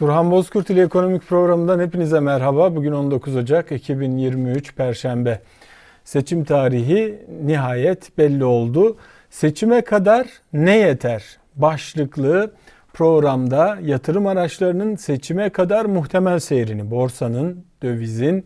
Turhan Bozkurt ile Ekonomik Programı'ndan hepinize merhaba. Bugün 19 Ocak 2023 Perşembe. Seçim tarihi nihayet belli oldu. Seçime kadar ne yeter? Başlıklı programda yatırım araçlarının seçime kadar muhtemel seyrini, borsanın, dövizin,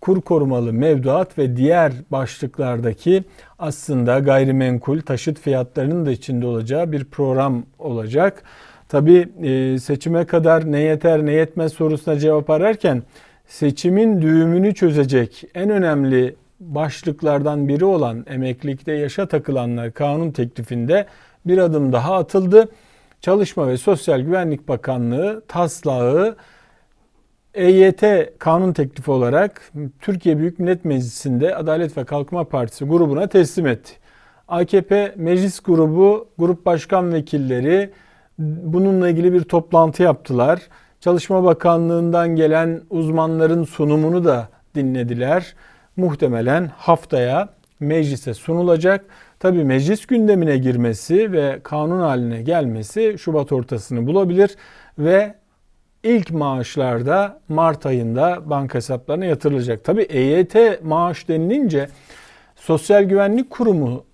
kur korumalı mevduat ve diğer başlıklardaki aslında gayrimenkul taşıt fiyatlarının da içinde olacağı bir program olacak. Tabi e, seçime kadar ne yeter ne yetmez sorusuna cevap ararken seçimin düğümünü çözecek en önemli başlıklardan biri olan emeklilikte yaşa takılanlar kanun teklifinde bir adım daha atıldı. Çalışma ve Sosyal Güvenlik Bakanlığı taslağı EYT kanun teklifi olarak Türkiye Büyük Millet Meclisi'nde Adalet ve Kalkınma Partisi grubuna teslim etti. AKP Meclis Grubu, Grup Başkan Vekilleri bununla ilgili bir toplantı yaptılar. Çalışma Bakanlığı'ndan gelen uzmanların sunumunu da dinlediler. Muhtemelen haftaya meclise sunulacak. Tabii meclis gündemine girmesi ve kanun haline gelmesi Şubat ortasını bulabilir ve ilk maaşlarda Mart ayında banka hesaplarına yatırılacak. Tabii EYT maaş denilince Sosyal Güvenlik Kurumu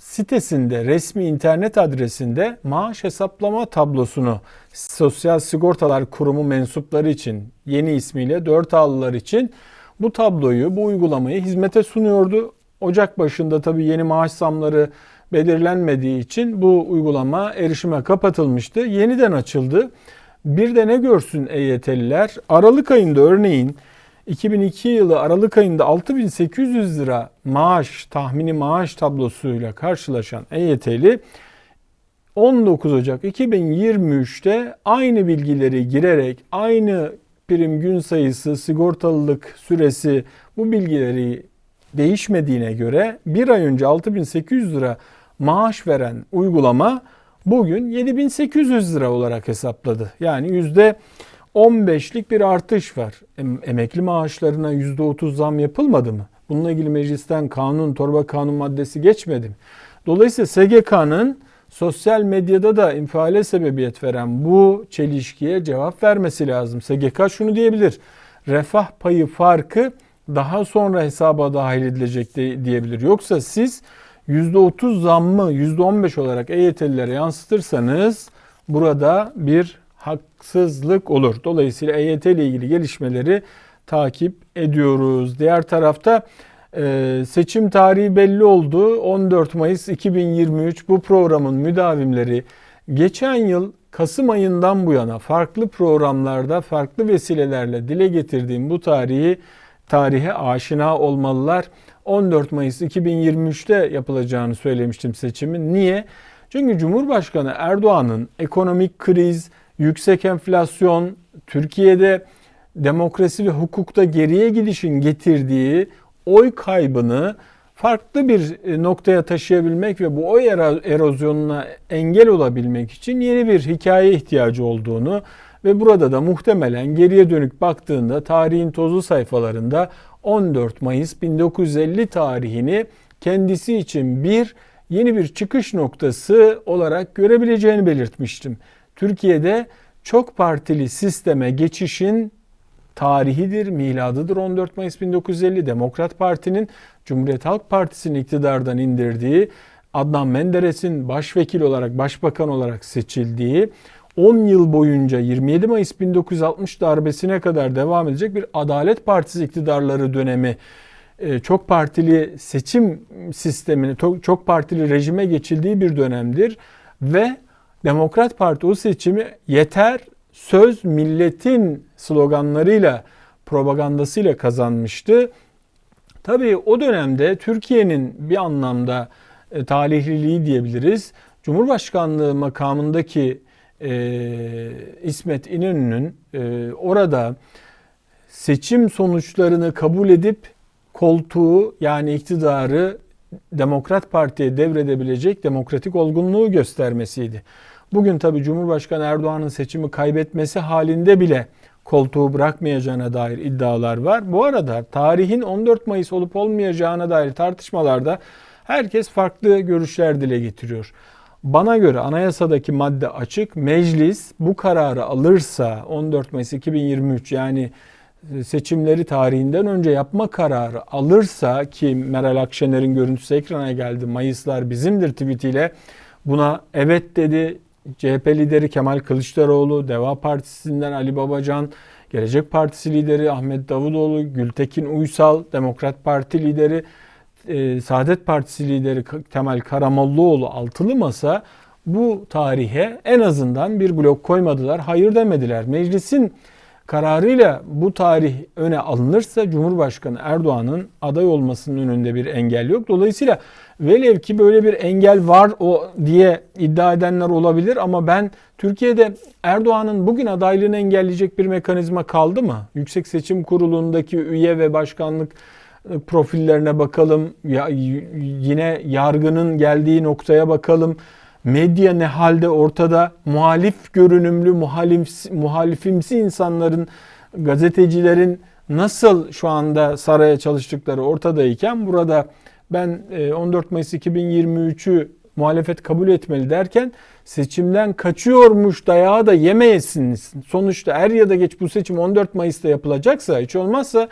sitesinde resmi internet adresinde maaş hesaplama tablosunu Sosyal Sigortalar Kurumu mensupları için yeni ismiyle 4 Ağlılar için bu tabloyu, bu uygulamayı hizmete sunuyordu. Ocak başında tabii yeni maaş zamları belirlenmediği için bu uygulama erişime kapatılmıştı. Yeniden açıldı. Bir de ne görsün EYT'liler? Aralık ayında örneğin 2002 yılı Aralık ayında 6800 lira maaş, tahmini maaş tablosuyla karşılaşan EYT'li 19 Ocak 2023'te aynı bilgileri girerek aynı prim gün sayısı, sigortalılık süresi bu bilgileri değişmediğine göre bir ay önce 6800 lira maaş veren uygulama bugün 7800 lira olarak hesapladı. Yani yüzde 15'lik bir artış var. Emekli maaşlarına %30 zam yapılmadı mı? Bununla ilgili meclisten kanun, torba kanun maddesi geçmedi mi? Dolayısıyla SGK'nın sosyal medyada da infiale sebebiyet veren bu çelişkiye cevap vermesi lazım. SGK şunu diyebilir. Refah payı farkı daha sonra hesaba dahil edilecek diyebilir. Yoksa siz %30 zammı %15 olarak EYT'lilere yansıtırsanız burada bir haksızlık olur. Dolayısıyla EYT ile ilgili gelişmeleri takip ediyoruz. Diğer tarafta e, seçim tarihi belli oldu. 14 Mayıs 2023 bu programın müdavimleri geçen yıl Kasım ayından bu yana farklı programlarda farklı vesilelerle dile getirdiğim bu tarihi tarihe aşina olmalılar. 14 Mayıs 2023'te yapılacağını söylemiştim seçimin. Niye? Çünkü Cumhurbaşkanı Erdoğan'ın ekonomik kriz, yüksek enflasyon, Türkiye'de demokrasi ve hukukta geriye gidişin getirdiği oy kaybını farklı bir e, noktaya taşıyabilmek ve bu oy erozyonuna engel olabilmek için yeni bir hikaye ihtiyacı olduğunu ve burada da muhtemelen geriye dönük baktığında tarihin tozlu sayfalarında 14 Mayıs 1950 tarihini kendisi için bir yeni bir çıkış noktası olarak görebileceğini belirtmiştim. Türkiye'de çok partili sisteme geçişin tarihidir, miladıdır 14 Mayıs 1950. Demokrat Parti'nin Cumhuriyet Halk Partisi'nin iktidardan indirdiği, Adnan Menderes'in başvekil olarak, başbakan olarak seçildiği, 10 yıl boyunca 27 Mayıs 1960 darbesine kadar devam edecek bir Adalet Partisi iktidarları dönemi e, çok partili seçim sistemini, çok partili rejime geçildiği bir dönemdir ve Demokrat Parti o seçimi yeter söz milletin sloganlarıyla propagandasıyla kazanmıştı. Tabii o dönemde Türkiye'nin bir anlamda e, talihliliği diyebiliriz. Cumhurbaşkanlığı makamındaki e, İsmet İnönü'nün e, orada seçim sonuçlarını kabul edip koltuğu yani iktidarı Demokrat Parti'ye devredebilecek demokratik olgunluğu göstermesiydi. Bugün tabi Cumhurbaşkanı Erdoğan'ın seçimi kaybetmesi halinde bile koltuğu bırakmayacağına dair iddialar var. Bu arada tarihin 14 Mayıs olup olmayacağına dair tartışmalarda herkes farklı görüşler dile getiriyor. Bana göre anayasadaki madde açık. Meclis bu kararı alırsa 14 Mayıs 2023 yani e, seçimleri tarihinden önce yapma kararı alırsa ki Meral Akşener'in görüntüsü ekrana geldi. Mayıslar bizimdir tweetiyle buna evet dedi. CHP lideri Kemal Kılıçdaroğlu, Deva Partisi'nden Ali Babacan, Gelecek Partisi lideri Ahmet Davutoğlu, Gültekin Uysal, Demokrat Parti lideri e, Saadet Partisi lideri Kemal Karamollaoğlu altılı masa bu tarihe en azından bir blok koymadılar. Hayır demediler. Meclisin kararıyla bu tarih öne alınırsa Cumhurbaşkanı Erdoğan'ın aday olmasının önünde bir engel yok. Dolayısıyla velev ki böyle bir engel var o diye iddia edenler olabilir ama ben Türkiye'de Erdoğan'ın bugün adaylığını engelleyecek bir mekanizma kaldı mı? Yüksek Seçim Kurulu'ndaki üye ve başkanlık e, profillerine bakalım. Ya, yine yargının geldiği noktaya bakalım. Medya ne halde ortada? Muhalif görünümlü, muhalif, muhalifimsi insanların, gazetecilerin nasıl şu anda saraya çalıştıkları ortadayken burada ben 14 e, Mayıs 2023'ü muhalefet kabul etmeli derken seçimden kaçıyormuş dayağı da yemeyesiniz. Sonuçta er ya da geç bu seçim 14 Mayıs'ta yapılacaksa hiç olmazsa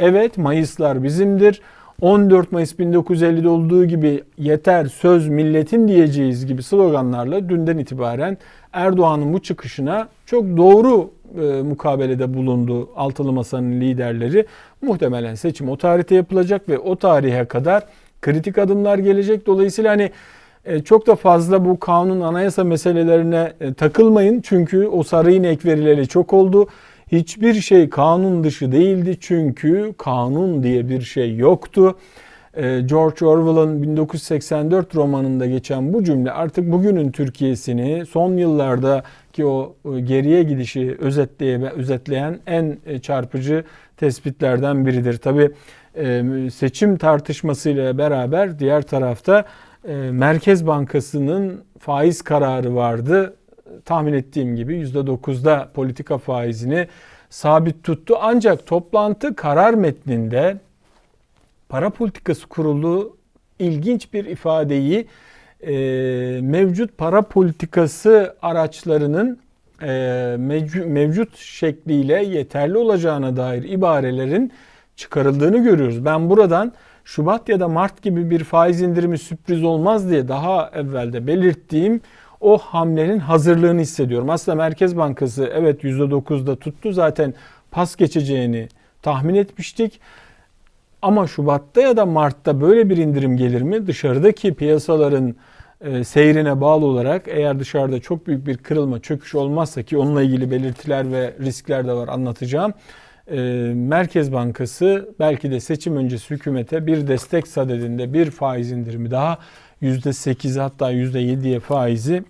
Evet Mayıslar bizimdir. 14 Mayıs 1950'de olduğu gibi yeter söz milletin diyeceğiz gibi sloganlarla dünden itibaren Erdoğan'ın bu çıkışına çok doğru e, mukabelede bulundu altılı masanın liderleri. Muhtemelen seçim o tarihte yapılacak ve o tarihe kadar kritik adımlar gelecek. Dolayısıyla hani e, çok da fazla bu kanun anayasa meselelerine e, takılmayın. Çünkü o sarı inek verileri çok oldu. Hiçbir şey kanun dışı değildi çünkü kanun diye bir şey yoktu. Ee, George Orwell'ın 1984 romanında geçen bu cümle artık bugünün Türkiye'sini son yıllardaki o e, geriye gidişi özetleyen en e, çarpıcı tespitlerden biridir. Tabi e, seçim tartışmasıyla beraber diğer tarafta Merkez Bankası'nın faiz kararı vardı tahmin ettiğim gibi %9'da politika faizini sabit tuttu. Ancak toplantı karar metninde para politikası kurulu ilginç bir ifadeyi e, mevcut para politikası araçlarının e, mevcut, mevcut şekliyle yeterli olacağına dair ibarelerin çıkarıldığını görüyoruz. Ben buradan Şubat ya da Mart gibi bir faiz indirimi sürpriz olmaz diye daha evvelde belirttiğim o hamlenin hazırlığını hissediyorum. Aslında Merkez Bankası evet %9'da tuttu zaten pas geçeceğini tahmin etmiştik. Ama Şubat'ta ya da Mart'ta böyle bir indirim gelir mi? Dışarıdaki piyasaların e, seyrine bağlı olarak eğer dışarıda çok büyük bir kırılma, çöküş olmazsa ki onunla ilgili belirtiler ve riskler de var anlatacağım. E, Merkez Bankası belki de seçim öncesi hükümete bir destek sadedinde bir faiz indirimi daha %8 hatta %7'ye faizi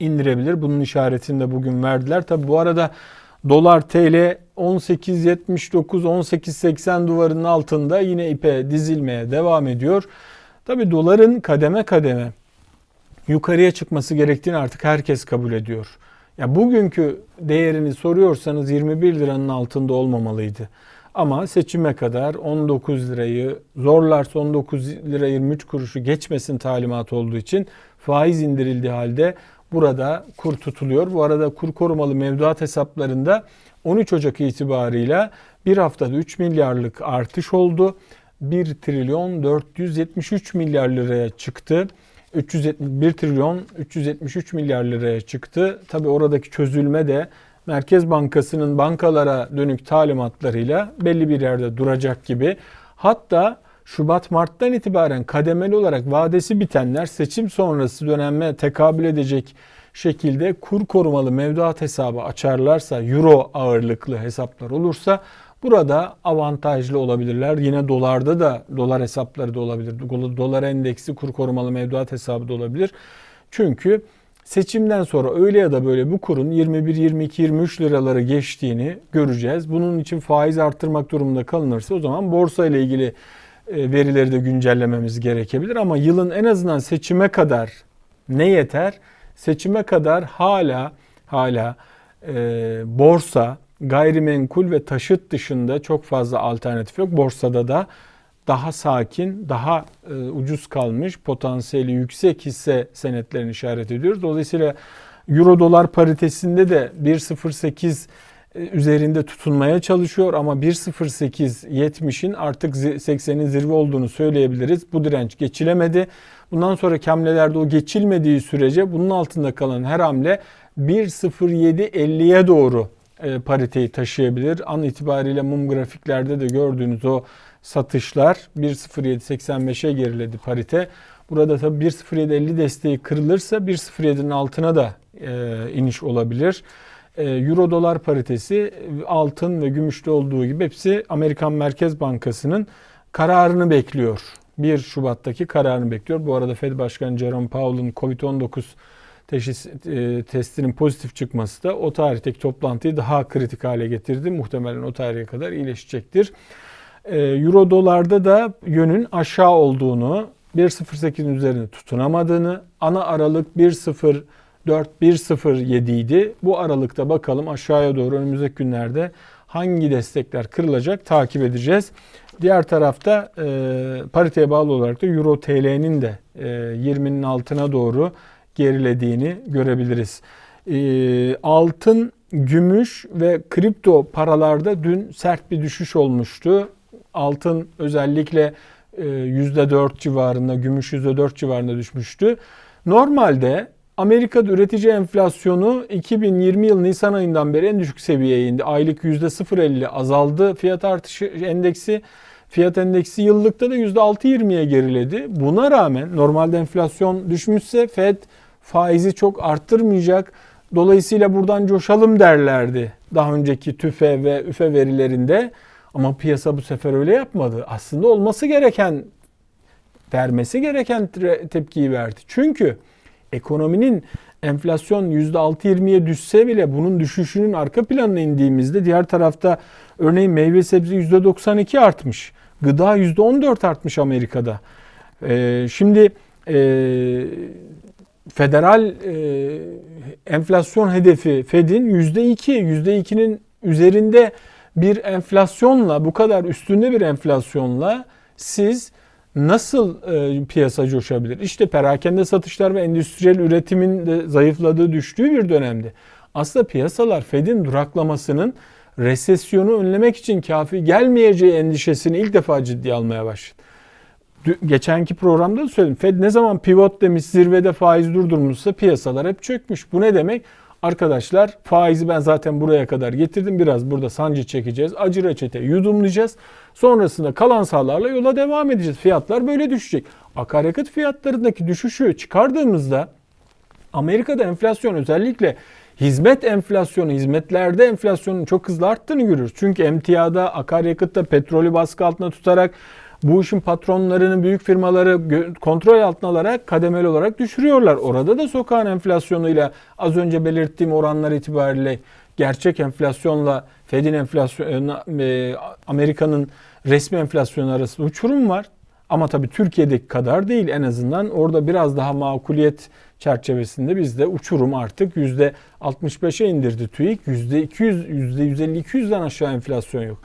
indirebilir. Bunun işaretini de bugün verdiler. Tabi bu arada dolar TL 18.79 18.80 duvarının altında yine ipe dizilmeye devam ediyor. Tabi doların kademe kademe yukarıya çıkması gerektiğini artık herkes kabul ediyor. Ya bugünkü değerini soruyorsanız 21 liranın altında olmamalıydı. Ama seçime kadar 19 lirayı zorlarsa 19 lira 23 kuruşu geçmesin talimat olduğu için faiz indirildiği halde burada kur tutuluyor. Bu arada kur korumalı mevduat hesaplarında 13 Ocak itibarıyla bir haftada 3 milyarlık artış oldu. 1 trilyon 473 milyar liraya çıktı. 371 trilyon 373 milyar liraya çıktı. Tabi oradaki çözülme de Merkez Bankası'nın bankalara dönük talimatlarıyla belli bir yerde duracak gibi. Hatta Şubat-Mart'tan itibaren kademeli olarak vadesi bitenler seçim sonrası döneme tekabül edecek şekilde kur korumalı mevduat hesabı açarlarsa, euro ağırlıklı hesaplar olursa burada avantajlı olabilirler. Yine dolarda da dolar hesapları da olabilir. Dolar endeksi kur korumalı mevduat hesabı da olabilir. Çünkü Seçimden sonra öyle ya da böyle bu kurun 21, 22, 23 liraları geçtiğini göreceğiz. Bunun için faiz arttırmak durumunda kalınırsa o zaman borsa ile ilgili verileri de güncellememiz gerekebilir. Ama yılın en azından seçime kadar ne yeter? Seçime kadar hala hala e, borsa, gayrimenkul ve taşıt dışında çok fazla alternatif yok. Borsada da daha sakin, daha e, ucuz kalmış, potansiyeli yüksek hisse senetlerini işaret ediyoruz. Dolayısıyla Euro dolar paritesinde de 1.08 e, üzerinde tutunmaya çalışıyor ama 1.08 70'in artık 80'in zirve olduğunu söyleyebiliriz. Bu direnç geçilemedi. Bundan sonra hamlelerde o geçilmediği sürece bunun altında kalan her hamle 1.07.50'ye doğru e, pariteyi taşıyabilir. An itibariyle mum grafiklerde de gördüğünüz o satışlar 1.07.85'e geriledi parite. Burada tabi 1.07.50 desteği kırılırsa 1.07'nin altına da e, iniş olabilir. E, Euro dolar paritesi altın ve gümüşte olduğu gibi hepsi Amerikan Merkez Bankası'nın kararını bekliyor. 1 Şubat'taki kararını bekliyor. Bu arada Fed Başkanı Jerome Powell'ın Covid-19 teşhis e, testinin pozitif çıkması da o tarihteki toplantıyı daha kritik hale getirdi. Muhtemelen o tarihe kadar iyileşecektir. E, Euro dolarda da yönün aşağı olduğunu, 1.08'in üzerinde tutunamadığını, ana aralık 1.04 1.07 idi. Bu aralıkta bakalım aşağıya doğru önümüzdeki günlerde hangi destekler kırılacak takip edeceğiz. Diğer tarafta e, pariteye bağlı olarak da Euro TL'nin de e, 20'nin altına doğru gerilediğini görebiliriz. E, altın, gümüş ve kripto paralarda dün sert bir düşüş olmuştu. Altın özellikle %4 e, civarında, gümüş %4 civarında düşmüştü. Normalde Amerika'da üretici enflasyonu 2020 yıl Nisan ayından beri en düşük seviyeye indi. Aylık %0.50 azaldı fiyat artışı endeksi. Fiyat endeksi yıllıkta da %6.20'ye geriledi. Buna rağmen normalde enflasyon düşmüşse Fed faizi çok arttırmayacak. Dolayısıyla buradan coşalım derlerdi daha önceki tüfe ve üfe verilerinde. Ama piyasa bu sefer öyle yapmadı. Aslında olması gereken, vermesi gereken tepkiyi verdi. Çünkü ekonominin enflasyon %6-20'ye düşse bile bunun düşüşünün arka planına indiğimizde diğer tarafta örneğin meyve sebze %92 artmış. Gıda %14 artmış Amerika'da. Ee, şimdi e, federal e, enflasyon hedefi Fed'in %2, %2'nin üzerinde bir enflasyonla, bu kadar üstünde bir enflasyonla siz nasıl e, piyasa coşabilir? İşte perakende satışlar ve endüstriyel üretimin de zayıfladığı, düştüğü bir dönemde. Aslında piyasalar Fed'in duraklamasının resesyonu önlemek için kafi gelmeyeceği endişesini ilk defa ciddiye almaya başladı. Geçenki programda da söyledim. Fed ne zaman pivot demiş, zirvede faiz durdurmuşsa piyasalar hep çökmüş. Bu ne demek? Arkadaşlar faizi ben zaten buraya kadar getirdim. Biraz burada sancı çekeceğiz. Acı reçete yudumlayacağız. Sonrasında kalan sahalarla yola devam edeceğiz. Fiyatlar böyle düşecek. Akaryakıt fiyatlarındaki düşüşü çıkardığımızda Amerika'da enflasyon özellikle hizmet enflasyonu, hizmetlerde enflasyonun çok hızlı arttığını görüyoruz. Çünkü emtiada, akaryakıtta petrolü baskı altında tutarak bu işin patronlarını, büyük firmaları kontrol altına alarak kademeli olarak düşürüyorlar. Orada da sokağın enflasyonuyla az önce belirttiğim oranlar itibariyle gerçek enflasyonla Fed'in enflasyonu, e, Amerika'nın resmi enflasyonu arasında uçurum var. Ama tabii Türkiye'deki kadar değil en azından orada biraz daha makuliyet çerçevesinde bizde uçurum artık %65'e indirdi TÜİK. %200, %150-200'den aşağı enflasyon yok.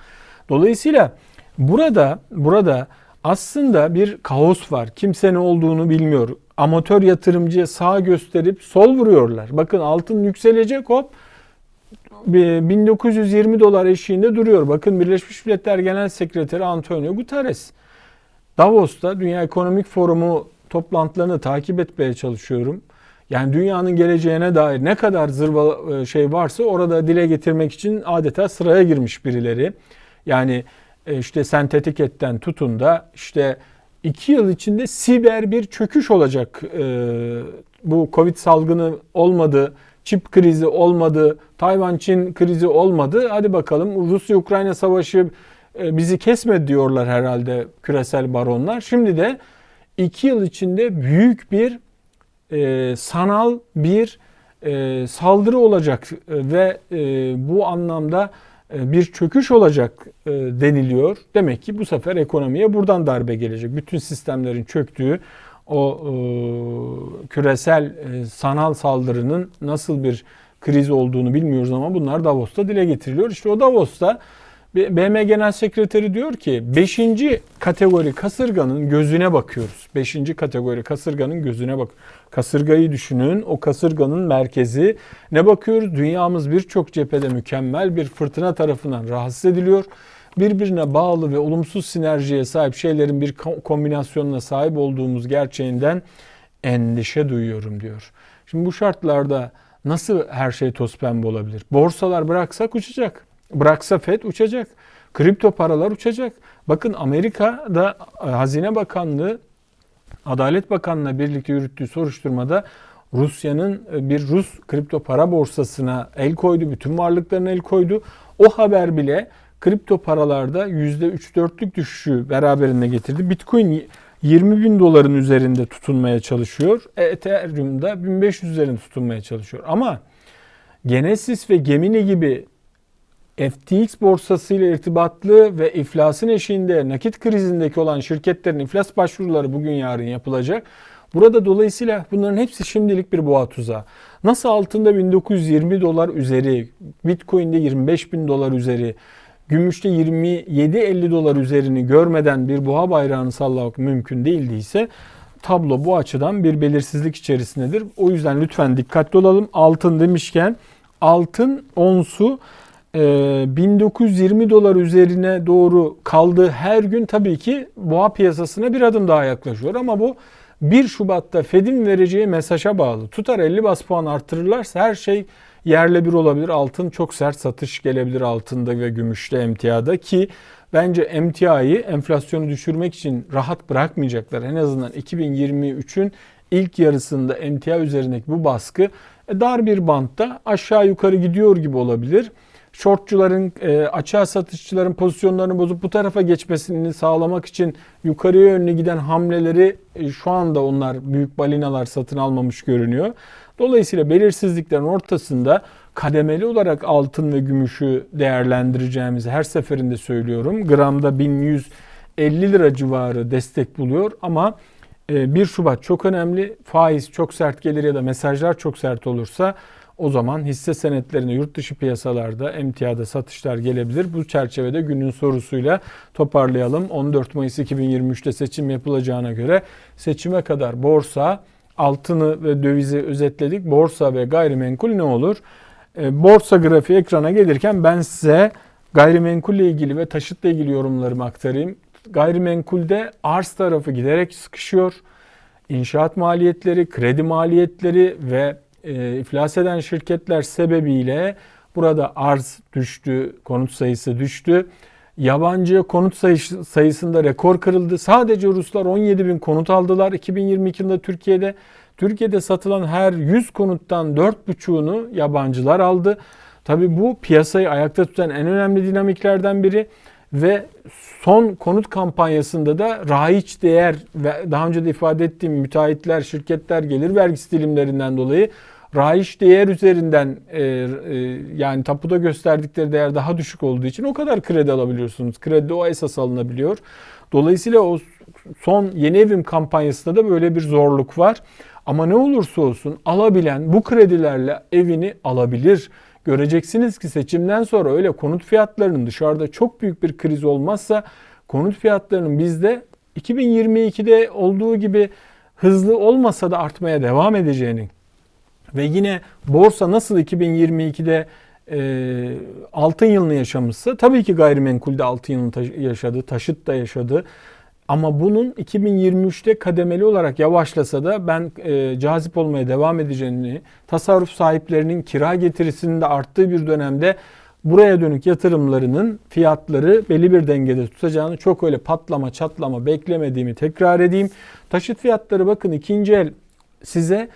Dolayısıyla Burada burada aslında bir kaos var. Kimse ne olduğunu bilmiyor. Amatör yatırımcıya sağ gösterip sol vuruyorlar. Bakın altın yükselecek hop 1920 dolar eşiğinde duruyor. Bakın Birleşmiş Milletler Genel Sekreteri Antonio Guterres. Davos'ta Dünya Ekonomik Forumu toplantılarını takip etmeye çalışıyorum. Yani dünyanın geleceğine dair ne kadar zırva e, şey varsa orada dile getirmek için adeta sıraya girmiş birileri. Yani işte sentetik etten tutun da işte iki yıl içinde siber bir çöküş olacak. E, bu Covid salgını olmadı, çip krizi olmadı, Tayvan-Çin krizi olmadı. Hadi bakalım Rusya-Ukrayna savaşı e, bizi kesmedi diyorlar herhalde küresel baronlar. Şimdi de iki yıl içinde büyük bir e, sanal bir e, saldırı olacak ve e, bu anlamda e, bir çöküş olacak e, deniliyor. Demek ki bu sefer ekonomiye buradan darbe gelecek. Bütün sistemlerin çöktüğü o e, küresel sanal saldırının nasıl bir kriz olduğunu bilmiyoruz ama bunlar Davos'ta dile getiriliyor. İşte o Davos'ta BM Genel Sekreteri diyor ki 5. kategori kasırganın gözüne bakıyoruz. 5. kategori kasırganın gözüne bak. Kasırgayı düşünün. O kasırganın merkezi. Ne bakıyoruz? Dünyamız birçok cephede mükemmel bir fırtına tarafından rahatsız ediliyor. Birbirine bağlı ve olumsuz sinerjiye sahip şeylerin bir kombinasyonuna sahip olduğumuz gerçeğinden endişe duyuyorum diyor. Şimdi bu şartlarda nasıl her şey toz pembe olabilir? Borsalar bıraksak uçacak. Bıraksa FED uçacak. Kripto paralar uçacak. Bakın Amerika'da e, Hazine Bakanlığı Adalet Bakanlığı'na birlikte yürüttüğü soruşturmada Rusya'nın e, bir Rus kripto para borsasına el koydu. Bütün varlıklarına el koydu. O haber bile kripto paralarda %3-4'lük düşüşü beraberinde getirdi. Bitcoin 20 bin doların üzerinde tutunmaya çalışıyor. Ethereum'da 1500 üzerinde tutunmaya çalışıyor. Ama Genesis ve Gemini gibi FTX borsasıyla irtibatlı ve iflasın eşiğinde nakit krizindeki olan şirketlerin iflas başvuruları bugün yarın yapılacak. Burada dolayısıyla bunların hepsi şimdilik bir boğa tuzağı. Nasıl altında 1920 dolar üzeri, Bitcoin'de 25 bin dolar üzeri, gümüşte 27-50 dolar üzerini görmeden bir boğa bayrağını sallamak mümkün değildiyse tablo bu açıdan bir belirsizlik içerisindedir. O yüzden lütfen dikkatli olalım. Altın demişken altın onsu 1920 ee, dolar üzerine doğru kaldığı her gün tabii ki boğa piyasasına bir adım daha yaklaşıyor. Ama bu 1 Şubat'ta Fed'in vereceği mesaja bağlı. Tutar 50 bas puan arttırırlarsa her şey yerle bir olabilir. Altın çok sert satış gelebilir altında ve gümüşte emtiada ki bence emtiayı enflasyonu düşürmek için rahat bırakmayacaklar. En azından 2023'ün ilk yarısında emtia üzerindeki bu baskı e, dar bir bantta aşağı yukarı gidiyor gibi olabilir shortçuların, e, açığa satışçıların pozisyonlarını bozup bu tarafa geçmesini sağlamak için yukarıya yönlü giden hamleleri e, şu anda onlar büyük balinalar satın almamış görünüyor. Dolayısıyla belirsizliklerin ortasında kademeli olarak altın ve gümüşü değerlendireceğimizi her seferinde söylüyorum. Gramda 1150 lira civarı destek buluyor ama 1 e, Şubat çok önemli. Faiz çok sert gelir ya da mesajlar çok sert olursa o zaman hisse senetlerine yurt dışı piyasalarda emtiyada satışlar gelebilir. Bu çerçevede günün sorusuyla toparlayalım. 14 Mayıs 2023'te seçim yapılacağına göre seçime kadar borsa, altını ve dövizi özetledik. Borsa ve gayrimenkul ne olur? E, borsa grafiği ekrana gelirken ben size gayrimenkulle ilgili ve taşıtla ilgili yorumlarımı aktarayım. Gayrimenkulde arz tarafı giderek sıkışıyor. İnşaat maliyetleri, kredi maliyetleri ve e, iflas eden şirketler sebebiyle burada arz düştü, konut sayısı düştü. Yabancı konut sayısı, sayısında rekor kırıldı. Sadece Ruslar 17 bin konut aldılar 2022 yılında Türkiye'de. Türkiye'de satılan her 100 konuttan 4,5'unu yabancılar aldı. Tabi bu piyasayı ayakta tutan en önemli dinamiklerden biri ve son konut kampanyasında da raiç değer ve daha önce de ifade ettiğim müteahhitler, şirketler gelir vergisi dilimlerinden dolayı Rayiş değer üzerinden e, e, yani tapuda gösterdikleri değer daha düşük olduğu için o kadar kredi alabiliyorsunuz. Kredi o esas alınabiliyor. Dolayısıyla o son yeni evim kampanyasında da böyle bir zorluk var. Ama ne olursa olsun alabilen bu kredilerle evini alabilir. Göreceksiniz ki seçimden sonra öyle konut fiyatlarının dışarıda çok büyük bir kriz olmazsa konut fiyatlarının bizde 2022'de olduğu gibi hızlı olmasa da artmaya devam edeceğini ve yine borsa nasıl 2022'de e, altın yılını yaşamışsa tabii ki gayrimenkulde altın yılını ta- yaşadı, taşıt da yaşadı. Ama bunun 2023'te kademeli olarak yavaşlasa da ben e, cazip olmaya devam edeceğini, tasarruf sahiplerinin kira getirisinin de arttığı bir dönemde buraya dönük yatırımlarının fiyatları belli bir dengede tutacağını çok öyle patlama çatlama beklemediğimi tekrar edeyim. Taşıt fiyatları bakın ikinci el size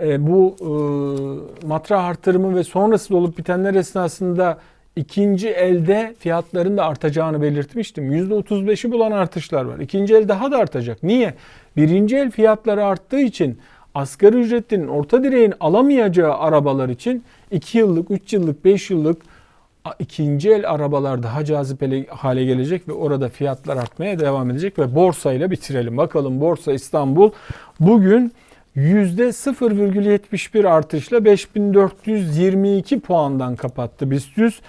e, bu e, matrah artırımı ve sonrası olup bitenler esnasında ikinci elde fiyatların da artacağını belirtmiştim. %35'i bulan artışlar var. İkinci el daha da artacak. Niye? Birinci el fiyatları arttığı için asgari ücretlinin orta direğin alamayacağı arabalar için 2 yıllık, 3 yıllık, 5 yıllık ikinci el arabalar daha cazip hale gelecek ve orada fiyatlar artmaya devam edecek ve borsayla bitirelim. Bakalım Borsa İstanbul bugün %0,71 artışla 5422 puandan kapattı BIST 100.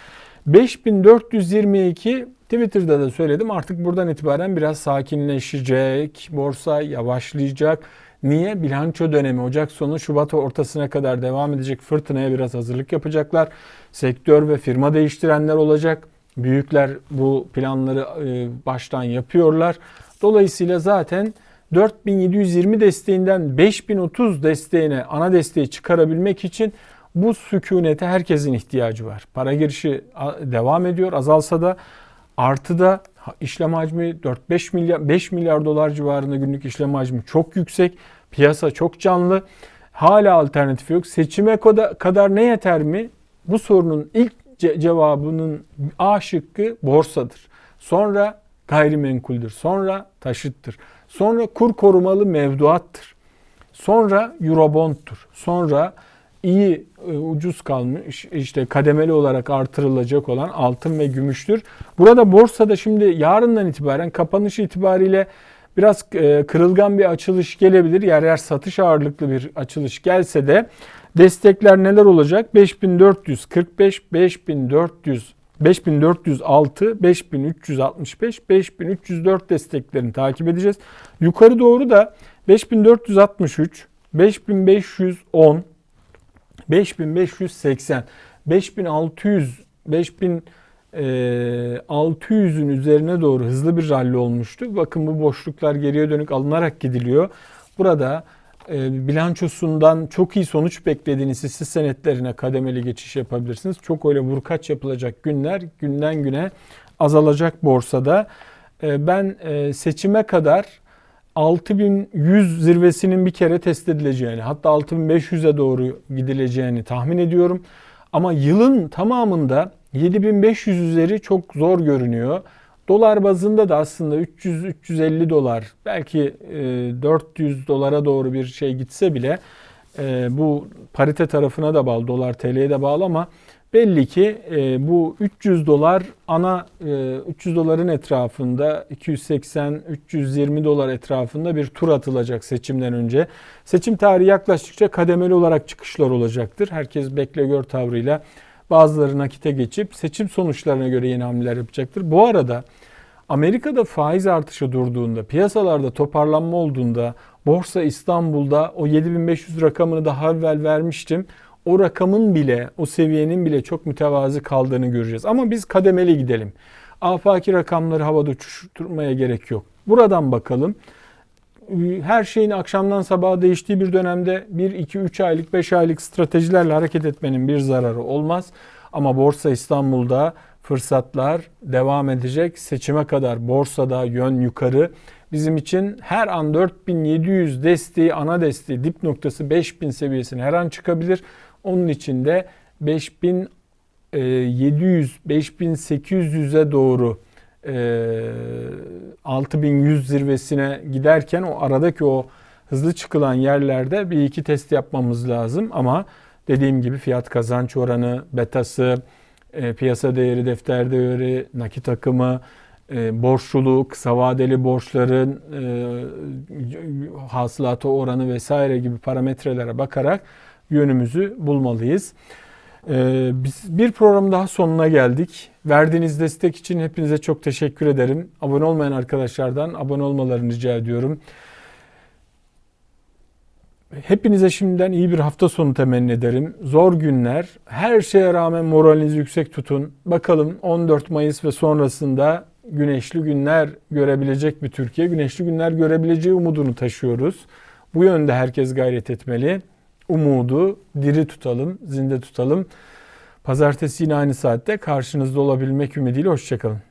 5422 Twitter'da da söyledim artık buradan itibaren biraz sakinleşecek. Borsa yavaşlayacak. Niye? Bilanço dönemi Ocak sonu Şubat ortasına kadar devam edecek fırtınaya biraz hazırlık yapacaklar. Sektör ve firma değiştirenler olacak. Büyükler bu planları e, baştan yapıyorlar. Dolayısıyla zaten 4720 desteğinden 5030 desteğine ana desteği çıkarabilmek için bu sükunete herkesin ihtiyacı var. Para girişi devam ediyor azalsa da artıda işlem hacmi 4-5 milyar 5 milyar dolar civarında günlük işlem hacmi çok yüksek. Piyasa çok canlı. Hala alternatif yok. Seçime kadar ne yeter mi? Bu sorunun ilk cevabının A şıkkı borsadır. Sonra gayrimenkuldür. Sonra taşıttır. Sonra kur korumalı mevduattır. Sonra Eurobond'tur. Sonra iyi e, ucuz kalmış işte kademeli olarak artırılacak olan altın ve gümüştür. Burada borsada şimdi yarından itibaren kapanış itibariyle biraz e, kırılgan bir açılış gelebilir. Yer yer satış ağırlıklı bir açılış gelse de destekler neler olacak? 5445, 5400 5406, 5365, 5304 desteklerini takip edeceğiz. Yukarı doğru da 5463, 5510, 5580, 5600, 5600'ün üzerine doğru hızlı bir rally olmuştu. Bakın bu boşluklar geriye dönük alınarak gidiliyor. Burada e, bilançosundan çok iyi sonuç beklediğiniz hisse senetlerine kademeli geçiş yapabilirsiniz. Çok öyle vurkaç yapılacak günler günden güne azalacak borsada. E, ben e, seçime kadar 6100 zirvesinin bir kere test edileceğini hatta 6500'e doğru gidileceğini tahmin ediyorum. Ama yılın tamamında 7500 üzeri çok zor görünüyor. Dolar bazında da aslında 300-350 dolar belki 400 e, dolara doğru bir şey gitse bile e, bu parite tarafına da bağlı dolar TL'ye de bağlı ama belli ki e, bu 300 dolar ana 300 doların etrafında 280-320 dolar etrafında bir tur atılacak seçimden önce. Seçim tarihi yaklaştıkça kademeli olarak çıkışlar olacaktır. Herkes bekle gör tavrıyla bazıları nakite geçip seçim sonuçlarına göre yeni hamleler yapacaktır. Bu arada Amerika'da faiz artışı durduğunda, piyasalarda toparlanma olduğunda, Borsa İstanbul'da o 7500 rakamını daha evvel vermiştim. O rakamın bile, o seviyenin bile çok mütevazı kaldığını göreceğiz. Ama biz kademeli gidelim. Afaki rakamları havada uçuşturmaya gerek yok. Buradan bakalım. Her şeyin akşamdan sabaha değiştiği bir dönemde 1, 2, 3 aylık, 5 aylık stratejilerle hareket etmenin bir zararı olmaz. Ama Borsa İstanbul'da fırsatlar devam edecek. Seçime kadar borsada yön yukarı. Bizim için her an 4700 desteği, ana desteği, dip noktası 5000 seviyesine her an çıkabilir. Onun için de 5700, 5800'e doğru 6100 zirvesine giderken o aradaki o hızlı çıkılan yerlerde bir iki test yapmamız lazım ama dediğim gibi fiyat kazanç oranı, betası, e, piyasa değeri, defter değeri, nakit akımı, e, borçluluk, kısa vadeli borçların e, hasılata oranı vesaire gibi parametrelere bakarak yönümüzü bulmalıyız. E, biz bir program daha sonuna geldik. Verdiğiniz destek için hepinize çok teşekkür ederim. Abone olmayan arkadaşlardan abone olmalarını rica ediyorum. Hepinize şimdiden iyi bir hafta sonu temenni ederim. Zor günler. Her şeye rağmen moralinizi yüksek tutun. Bakalım 14 Mayıs ve sonrasında güneşli günler görebilecek bir Türkiye, güneşli günler görebileceği umudunu taşıyoruz. Bu yönde herkes gayret etmeli. Umudu diri tutalım, zinde tutalım. Pazartesi yine aynı saatte karşınızda olabilmek ümidiyle hoşçakalın.